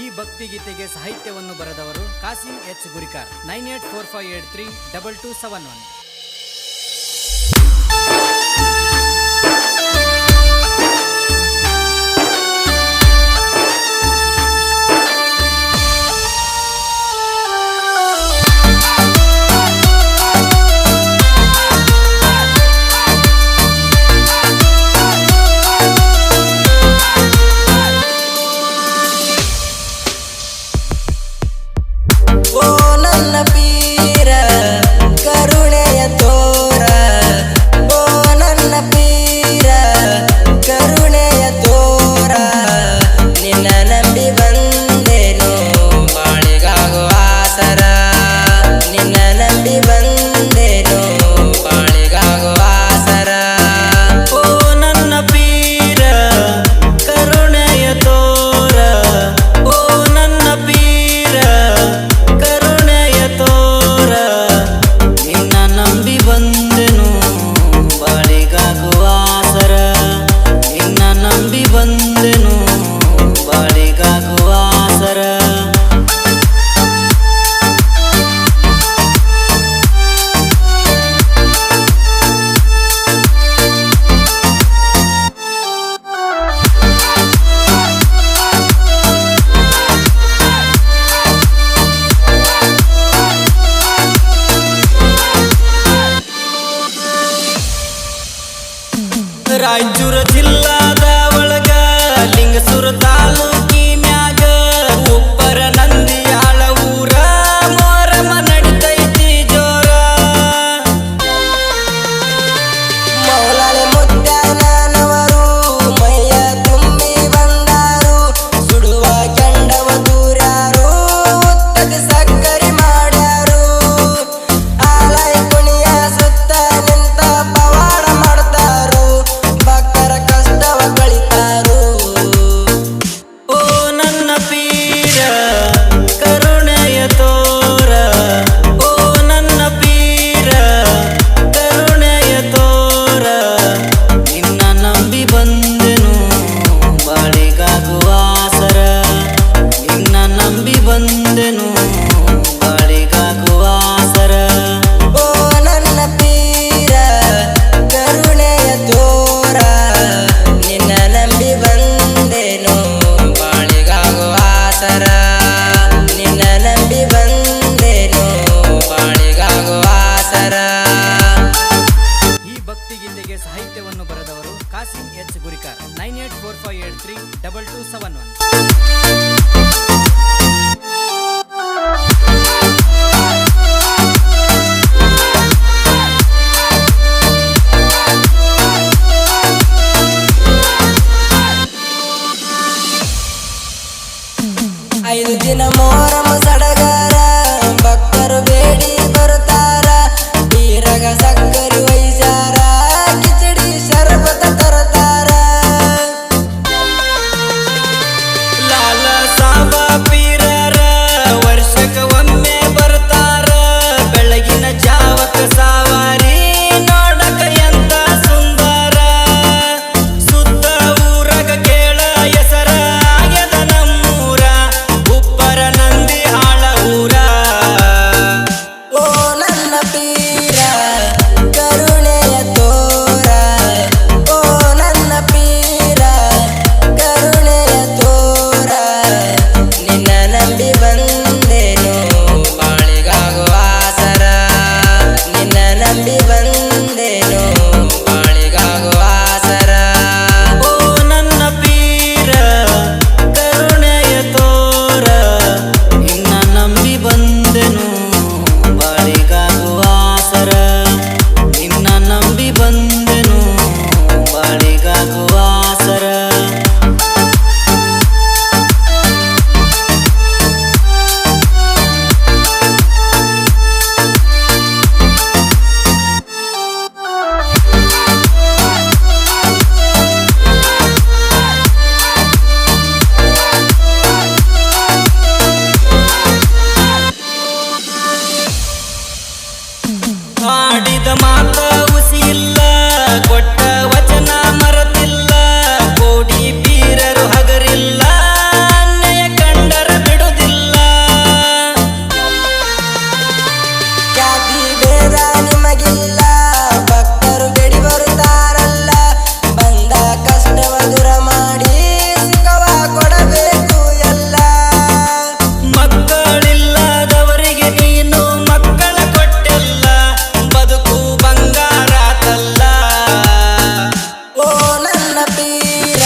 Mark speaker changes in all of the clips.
Speaker 1: ಈ ಭಕ್ತಿಗೀತೆಗೆ ಸಾಹಿತ್ಯವನ್ನು ಬರೆದವರು Kasim H Gurikar. Nine eight four five eight three double two seven one. রায় জুড়েছিল ಡಬಲ್ ಟು ಸೆವೆನ್ ಒನ್
Speaker 2: ಐದು ದಿನ ಮೋಡ gotta be.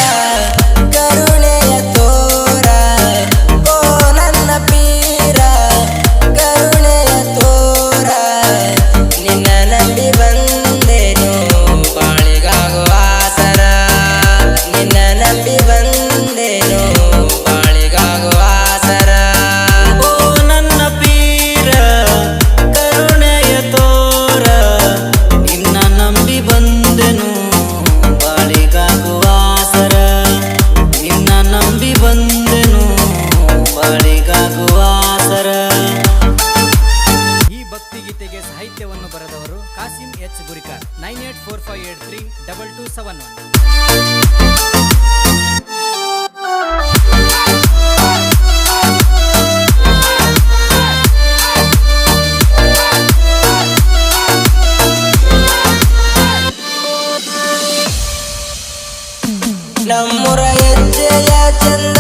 Speaker 2: ನಮ್ಮೂರ ಹೆಜ್ಜೆಯ ಚಂದ